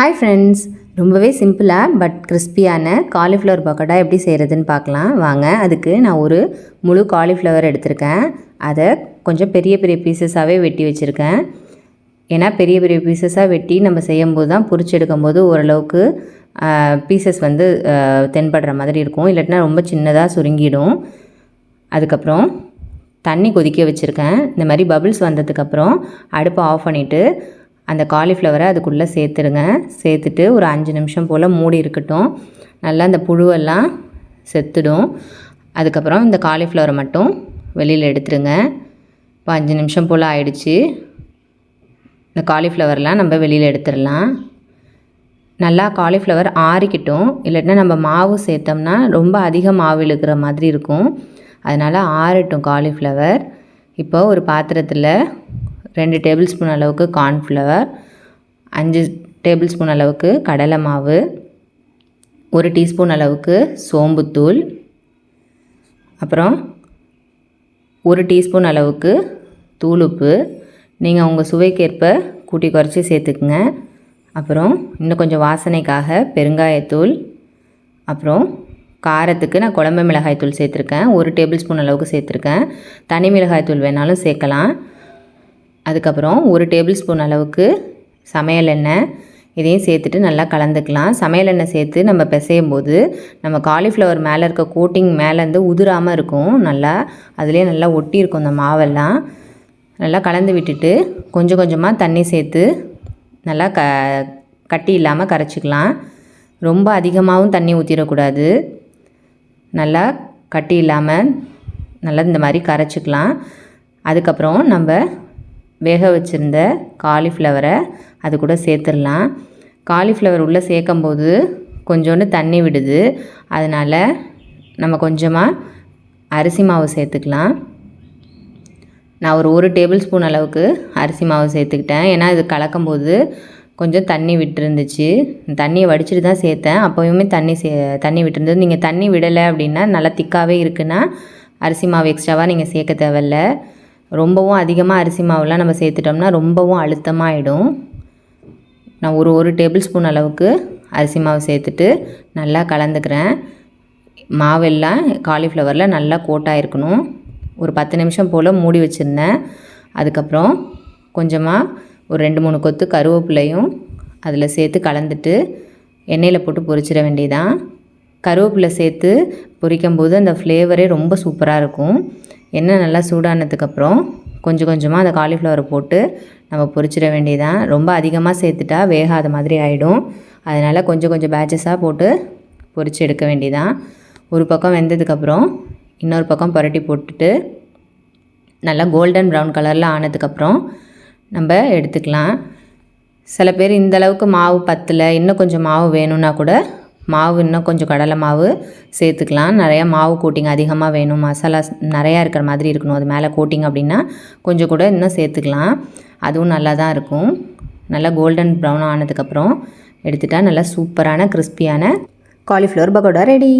Hi friends ரொம்பவே சிம்பிளாக but கிறிஸ்பியான காலிஃப்ளவர் பக்கோடா எப்படி செய்கிறதுன்னு பார்க்கலாம். வாங்க அதுக்கு நான் ஒரு முழு காலிஃப்ளவர் எடுத்திருக்கேன். அதை கொஞ்சம் பெரிய பெரிய பீசஸாகவே வெட்டி வச்சுருக்கேன். ஏன்னா பெரிய பெரிய பீசஸாக வெட்டி நம்ம செய்யும்போது தான் பொரிச்சு எடுக்கும்போது ஓரளவுக்கு பீசஸ் வந்து தென்படுற மாதிரி இருக்கும். இல்லாட்டினா ரொம்ப சின்னதாக சுருங்கிடும். அதுக்கப்புறம் தண்ணி கொதிக்க வச்சுருக்கேன். இந்த மாதிரி பபிள்ஸ் வந்ததுக்கப்புறம் அடுப்பை ஆஃப் பண்ணிவிட்டு அந்த காலிஃப்ளவரை அதுக்குள்ளே சேர்த்துடுங்க. சேர்த்துட்டு ஒரு அஞ்சு நிமிஷம் போல் மூடி இருக்கட்டும். நல்லா அந்த புழுவெல்லாம் செத்துடும். அதுக்கப்புறம் இந்த காலிஃப்ளவரை மட்டும் வெளியில் எடுத்துடுங்க. இப்போ அஞ்சு நிமிஷம் போல் ஆயிடுச்சு. இந்த காலிஃப்ளவர்லாம் நம்ம வெளியில் எடுத்துடலாம். நல்லா காலிஃப்ளவர் ஆறிக்கிட்டும். இல்லைன்னா நம்ம மாவு சேர்த்தோம்னா ரொம்ப அதிக மாவு இழுக்கிற மாதிரி இருக்கும். அதனால் ஆறட்டும் காலிஃப்ளவர். இப்போ ஒரு பாத்திரத்தில் ரெண்டு டேபிள் ஸ்பூன் அளவுக்கு கார்ன்ஃப்ளவர் அஞ்சு டேபிள் ஸ்பூன் அளவுக்கு கடலை மாவு ஒரு டீஸ்பூன் அளவுக்கு சோம்புத்தூள் அப்புறம் ஒரு டீஸ்பூன் அளவுக்கு தூளுப்பு நீங்கள் உங்கள் சுவைக்கேற்ப கூட்டி குறைச்சி சேர்த்துக்குங்க. அப்புறம் இன்னும் கொஞ்சம் வாசனைக்காக பெருங்காயத்தூள் அப்புறம் காரத்துக்கு நான் குழம்பு மிளகாய் தூள் சேர்த்துருக்கேன். ஒரு டேபிள் ஸ்பூன் அளவுக்கு சேர்த்துருக்கேன். தனி மிளகாய் தூள் வேணாலும் சேர்க்கலாம். அதுக்கப்புறம் ஒரு டேபிள் ஸ்பூன் அளவுக்கு சமையல் எண்ணெய் இதையும் சேர்த்துட்டு நல்லா கலந்துக்கலாம். சமையல் எண்ணெய் சேர்த்து நம்ம பிசையும் போது நம்ம காலிஃப்ளவர் மேலே இருக்க கோட்டிங் மேலேருந்து உதிராமல் இருக்கும். நல்லா அதுலேயே நல்லா ஒட்டி இருக்கும் அந்த மாவெல்லாம். நல்லா கலந்து விட்டுட்டு கொஞ்சம் கொஞ்சமாக தண்ணி சேர்த்து நல்லா க கட்டி இல்லாமல் கரைச்சிக்கலாம். ரொம்ப அதிகமாகவும் தண்ணி ஊற்றிடக்கூடாது நல்லா கட்டி இல்லாமல் நல்லா இந்த மாதிரி கரைச்சிக்கலாம். அதுக்கப்புறம் நம்ம வேக வச்சுருந்த காலிஃப்ளவரை அது கூட சேர்த்துடலாம். காலிஃப்ளவர் உள்ளே சேர்க்கும்போது கொஞ்சோண்டு தண்ணி விடுது. அதனால் நம்ம கொஞ்சமாக அரிசி மாவு சேர்த்துக்கலாம். நான் ஒரு ஒரு டேபிள் ஸ்பூன் அளவுக்கு அரிசி மாவு சேர்த்துக்கிட்டேன். ஏன்னா இது கலக்கும்போது கொஞ்சம் தண்ணி விட்டுருந்துச்சு. தண்ணியை வடிச்சிட்டு தான் சேர்த்தேன். அப்போயுமே தண்ணி சே தண்ணி விட்டுருந்தது. நீங்கள் தண்ணி விடலை அப்படின்னா நல்லா திக்காகவே இருக்குன்னா அரிசி மாவு எக்ஸ்ட்ராவாக நீங்கள் சேர்க்க தேவையில்ல. ரொம்பவும் அதிகமாக அரிசி மாவுலாம் நம்ம சேர்த்துட்டோம்னா ரொம்பவும் அழுத்தமாகிடும் நான் ஒரு ஒரு டேபிள் ஸ்பூன் அளவுக்கு அரிசி மாவு சேர்த்துட்டு நல்லா கலந்துக்கிறேன். மாவெல்லாம் காலிஃப்ளவரில் நல்லா கோட்டாக இருக்கணும். ஒரு பத்து நிமிஷம் போல் மூடி வச்சுருந்தேன். அதுக்கப்புறம் கொஞ்சமாக ஒரு ரெண்டு மூணு கொத்து கருவேப்பிலையும் அதில் சேர்த்து கலந்துட்டு எண்ணெயில் போட்டு பொரிச்சிட வேண்டியதான் கருவேப்பிலை சேர்த்து பொரிக்கும்போது அந்த ஃப்ளேவரே ரொம்ப சூப்பராக இருக்கும். எண்ணெய் நல்லா சூடானதுக்கப்புறம் கொஞ்சம் கொஞ்சமாக அந்த காலிஃப்ளவரை போட்டு நம்ம பொரிச்சிட வேண்டியதான் ரொம்ப அதிகமாக சேர்த்துட்டா வேகாத மாதிரி ஆகிடும் அதனால் கொஞ்சம் கொஞ்சம் பேட்சஸாக போட்டு பொரித்து எடுக்க வேண்டியதான் ஒரு பக்கம் வெந்ததுக்கப்புறம் இன்னொரு பக்கம் புரட்டி போட்டுட்டு நல்லா கோல்டன் ப்ரௌன் கலரில் ஆனதுக்கப்புறம் நம்ம எடுத்துக்கலாம். சில பேர் இந்த அளவுக்கு மாவு பத்தல இன்னும் கொஞ்சம் மாவு வேணும்னா கூட மாவு இன்னும் கொஞ்சம் கடலை மாவு சேர்த்துக்கலாம். நிறையா மாவு கோட்டிங் அதிகமாக வேணும். மசாலா நிறையா இருக்கிற மாதிரி இருக்கணும். அது மேலே கோட்டிங் அப்படின்னா கொஞ்சம் கூட இன்னும் சேர்த்துக்கலாம். அதுவும் நல்லா தான் இருக்கும். நல்லா கோல்டன் ப்ரௌன் ஆனதுக்கப்புறம் எடுத்துட்டால் நல்லா சூப்பரான கிறிஸ்பியான காலிஃப்ளவர் பகோடா ரெடி